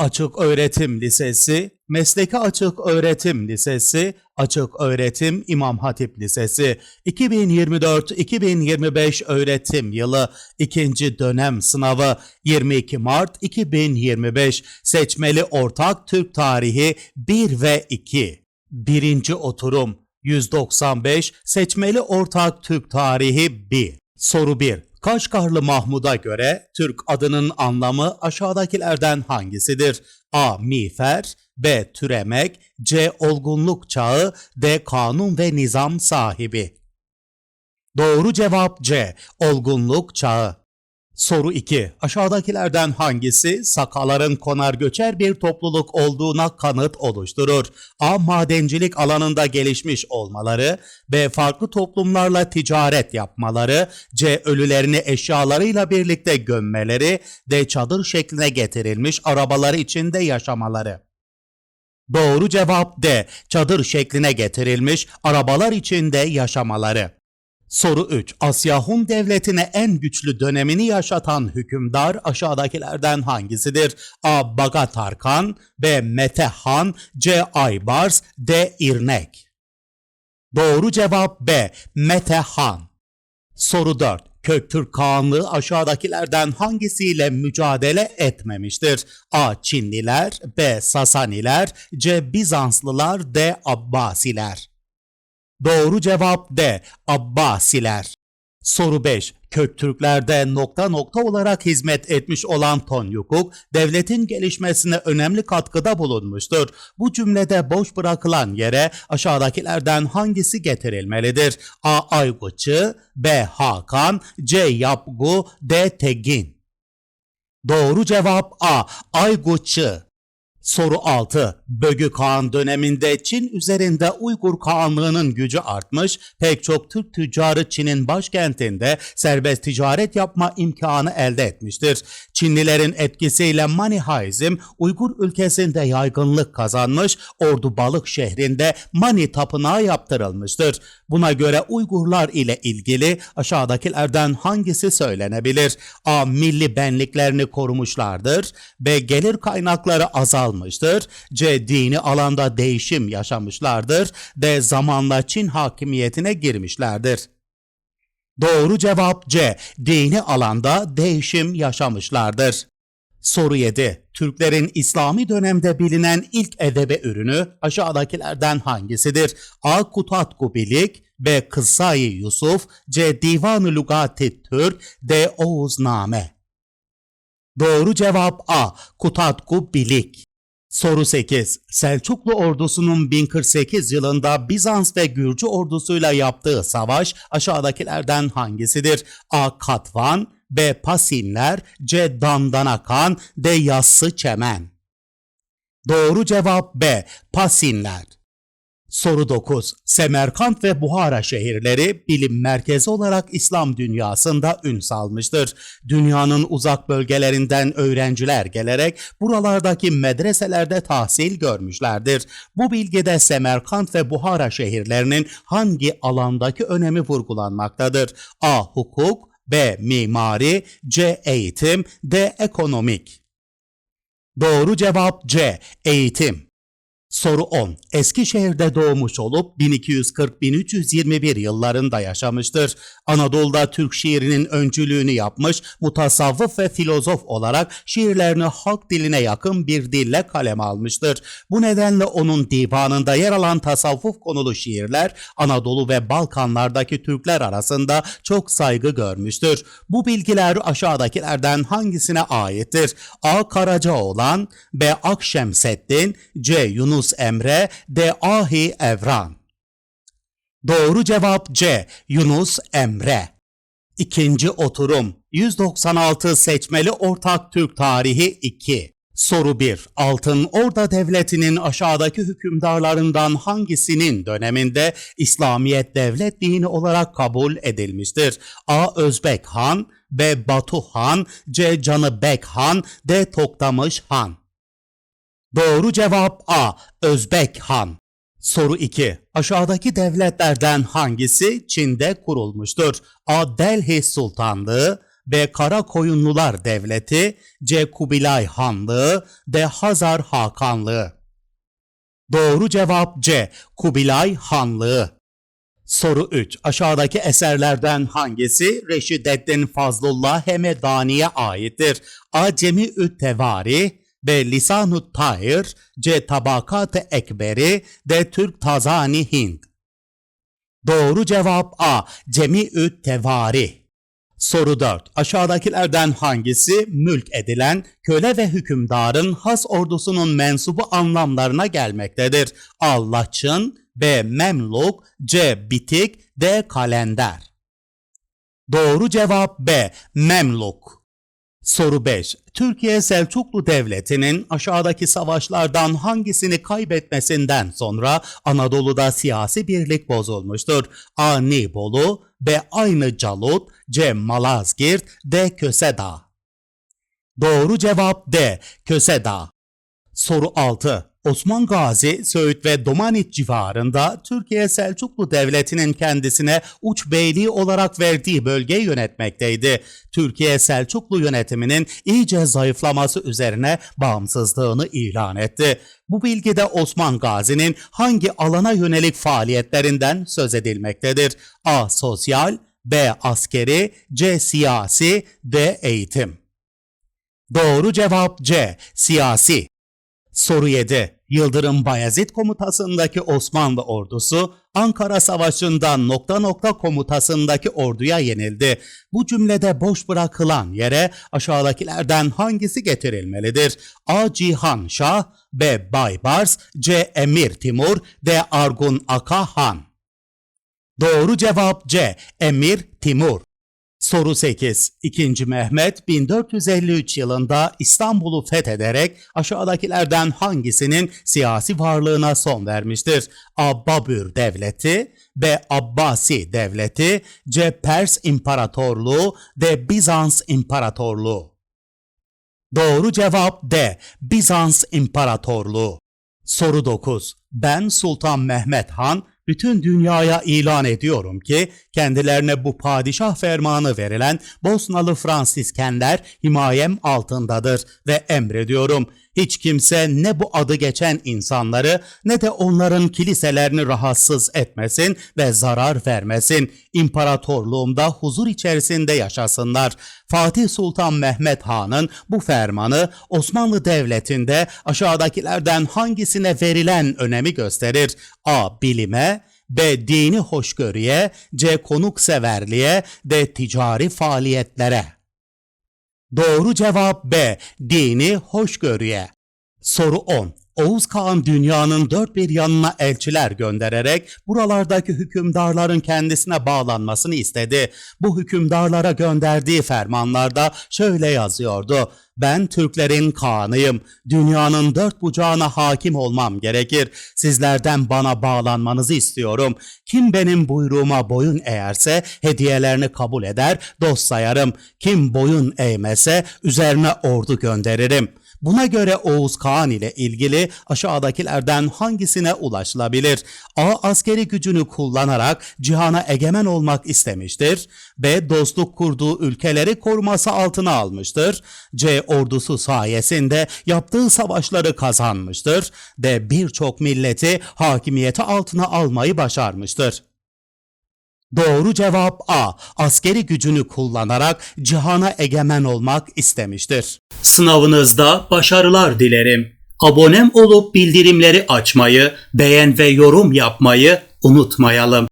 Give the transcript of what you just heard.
Açık Öğretim Lisesi, Mesleki Açık Öğretim Lisesi, Açık Öğretim İmam Hatip Lisesi 2024-2025 öğretim yılı 2. dönem sınavı 22 Mart 2025 seçmeli ortak Türk tarihi 1 ve 2. Birinci oturum 195 seçmeli ortak Türk tarihi 1. Soru 1. Kaşgarlı Mahmud'a göre Türk adının anlamı aşağıdakilerden hangisidir? A. Miğfer B. Türemek C. Olgunluk çağı D. Kanun ve nizam sahibi Doğru cevap C. Olgunluk çağı. Soru 2. Aşağıdakilerden hangisi sakaların konar göçer bir topluluk olduğuna kanıt oluşturur? A. Madencilik alanında gelişmiş olmaları, B. Farklı toplumlarla ticaret yapmaları, C. Ölülerini eşyalarıyla birlikte gömmeleri, D. Çadır şekline getirilmiş arabaları içinde yaşamaları. Doğru cevap D. Çadır şekline getirilmiş arabalar içinde yaşamaları. Soru 3. Asya Hun Devleti'ne en güçlü dönemini yaşatan hükümdar aşağıdakilerden hangisidir? A. Bagatar Khan B. Mete Han C. Aybars D. İrnek Doğru cevap B. Mete Han Soru 4. Köktürk Kağanlığı aşağıdakilerden hangisiyle mücadele etmemiştir? A. Çinliler B. Sasaniler C. Bizanslılar D. Abbasiler Doğru cevap D. Abbasiler. Soru 5. Köktürklerde nokta nokta olarak hizmet etmiş olan Tonyukuk, devletin gelişmesine önemli katkıda bulunmuştur. Bu cümlede boş bırakılan yere aşağıdakilerden hangisi getirilmelidir? A. Aygıtçı B. Hakan C. Yapgu D. Tegin Doğru cevap A. Aygıtçı. Soru 6. Bögü Kağan döneminde Çin üzerinde Uygur Kağanlığı'nın gücü artmış, pek çok Türk tüccarı Çin'in başkentinde serbest ticaret yapma imkanı elde etmiştir. Çinlilerin etkisiyle Manihaizm Uygur ülkesinde yaygınlık kazanmış, Ordu Balık şehrinde Mani tapınağı yaptırılmıştır. Buna göre Uygurlar ile ilgili aşağıdakilerden hangisi söylenebilir? A. Milli benliklerini korumuşlardır. B. Gelir kaynakları azalmıştır. C. Dini alanda değişim yaşamışlardır. D. Zamanla Çin hakimiyetine girmişlerdir. Doğru cevap C. Dini alanda değişim yaşamışlardır. Soru 7. Türklerin İslami dönemde bilinen ilk edebi ürünü aşağıdakilerden hangisidir? A. Kutatku Bilik B. Kıssai Yusuf C. Divan-ı Lugati Türk D. Oğuzname Doğru cevap A. Kutatku Bilik Soru 8. Selçuklu ordusunun 1048 yılında Bizans ve Gürcü ordusuyla yaptığı savaş aşağıdakilerden hangisidir? A. Katvan B. Pasinler C. Dandanakan D. Yassı Çemen Doğru cevap B. Pasinler. Soru 9. Semerkant ve Buhara şehirleri bilim merkezi olarak İslam dünyasında ün salmıştır. Dünyanın uzak bölgelerinden öğrenciler gelerek buralardaki medreselerde tahsil görmüşlerdir. Bu bilgide Semerkant ve Buhara şehirlerinin hangi alandaki önemi vurgulanmaktadır? A. Hukuk B. Mimari C. Eğitim D. Ekonomik Doğru cevap C. Eğitim. Soru 10. Eskişehir'de doğmuş olup 1240-1321 yıllarında yaşamıştır. Anadolu'da Türk şiirinin öncülüğünü yapmış, mutasavvıf ve filozof olarak şiirlerini halk diline yakın bir dille kaleme almıştır. Bu nedenle onun divanında yer alan tasavvuf konulu şiirler Anadolu ve Balkanlardaki Türkler arasında çok saygı görmüştür. Bu bilgiler aşağıdakilerden hangisine aittir? A. Karacaoğlan B. Akşemseddin C. Yunus Emre D. Ahi Evran Doğru cevap C. Yunus Emre. İkinci oturum 196 seçmeli ortak Türk tarihi 2. Soru 1. Altın Orda Devleti'nin aşağıdaki hükümdarlarından hangisinin döneminde İslamiyet devlet dini olarak kabul edilmiştir? A. Özbek Han B. Batu Han C. Canıbek Han D. Toktamış Han Doğru cevap A. Özbek Han. Soru 2. Aşağıdaki devletlerden hangisi Çin'de kurulmuştur? A. Delhi Sultanlığı B. Karakoyunlular Devleti C. Kubilay Hanlığı D. Hazar Hakanlığı Doğru cevap C. Kubilay Hanlığı Soru 3. Aşağıdaki eserlerden hangisi Reşideddin Fazlullah Hemedani'ye aittir? A. Cemi-ü B. Lisan-ı Tahir C. Tabakat-ı Ekberi D. Türk Tazani Hind Doğru cevap A. Cemi-ü Tevari Soru 4. Aşağıdakilerden hangisi mülk edilen köle ve hükümdarın has ordusunun mensubu anlamlarına gelmektedir? A. Laçın B. Memluk C. Bitik D. Kalender Doğru cevap B. Memluk Soru 5. Türkiye Selçuklu Devleti'nin aşağıdaki savaşlardan hangisini kaybetmesinden sonra Anadolu'da siyasi birlik bozulmuştur? A. Nibolu B. Aynı Calut C. Malazgirt D. Köseda Doğru cevap D. Köseda Soru 6. Osman Gazi, Söğüt ve Domanit civarında Türkiye Selçuklu Devleti'nin kendisine uç beyliği olarak verdiği bölgeyi yönetmekteydi. Türkiye Selçuklu yönetiminin iyice zayıflaması üzerine bağımsızlığını ilan etti. Bu bilgide Osman Gazi'nin hangi alana yönelik faaliyetlerinden söz edilmektedir? A. Sosyal B. Askeri C. Siyasi D. Eğitim Doğru cevap C. Siyasi Soru 7. Yıldırım Bayezid komutasındaki Osmanlı ordusu Ankara Savaşı'nda nokta nokta komutasındaki orduya yenildi. Bu cümlede boş bırakılan yere aşağıdakilerden hangisi getirilmelidir? A. Cihan Şah B. Baybars C. Emir Timur D. Argun Aka Han Doğru cevap C. Emir Timur Soru 8. 2. Mehmet 1453 yılında İstanbul'u fethederek aşağıdakilerden hangisinin siyasi varlığına son vermiştir? A. Babür Devleti B. Abbasi Devleti C. Pers İmparatorluğu D. Bizans İmparatorluğu Doğru cevap D. Bizans İmparatorluğu Soru 9. Ben Sultan Mehmet Han bütün dünyaya ilan ediyorum ki kendilerine bu padişah fermanı verilen Bosnalı Fransiskenler himayem altındadır ve emrediyorum. Hiç kimse ne bu adı geçen insanları ne de onların kiliselerini rahatsız etmesin ve zarar vermesin. İmparatorluğumda huzur içerisinde yaşasınlar. Fatih Sultan Mehmet Han'ın bu fermanı Osmanlı Devleti'nde aşağıdakilerden hangisine verilen önemi gösterir? A. Bilime B. Dini hoşgörüye C. Konukseverliğe D. Ticari faaliyetlere Doğru cevap B. Dini hoşgörüye. Soru 10. Oğuz Kağan dünyanın dört bir yanına elçiler göndererek buralardaki hükümdarların kendisine bağlanmasını istedi. Bu hükümdarlara gönderdiği fermanlarda şöyle yazıyordu. Ben Türklerin Kağan'ıyım. Dünyanın dört bucağına hakim olmam gerekir. Sizlerden bana bağlanmanızı istiyorum. Kim benim buyruğuma boyun eğerse hediyelerini kabul eder, dost sayarım. Kim boyun eğmese üzerine ordu gönderirim. Buna göre Oğuz Kağan ile ilgili aşağıdakilerden hangisine ulaşılabilir? A. Askeri gücünü kullanarak cihana egemen olmak istemiştir. B. Dostluk kurduğu ülkeleri koruması altına almıştır. C. Ordusu sayesinde yaptığı savaşları kazanmıştır. D. Birçok milleti hakimiyeti altına almayı başarmıştır. Doğru cevap A. Askeri gücünü kullanarak cihana egemen olmak istemiştir. Sınavınızda başarılar dilerim. Abonem olup bildirimleri açmayı, beğen ve yorum yapmayı unutmayalım.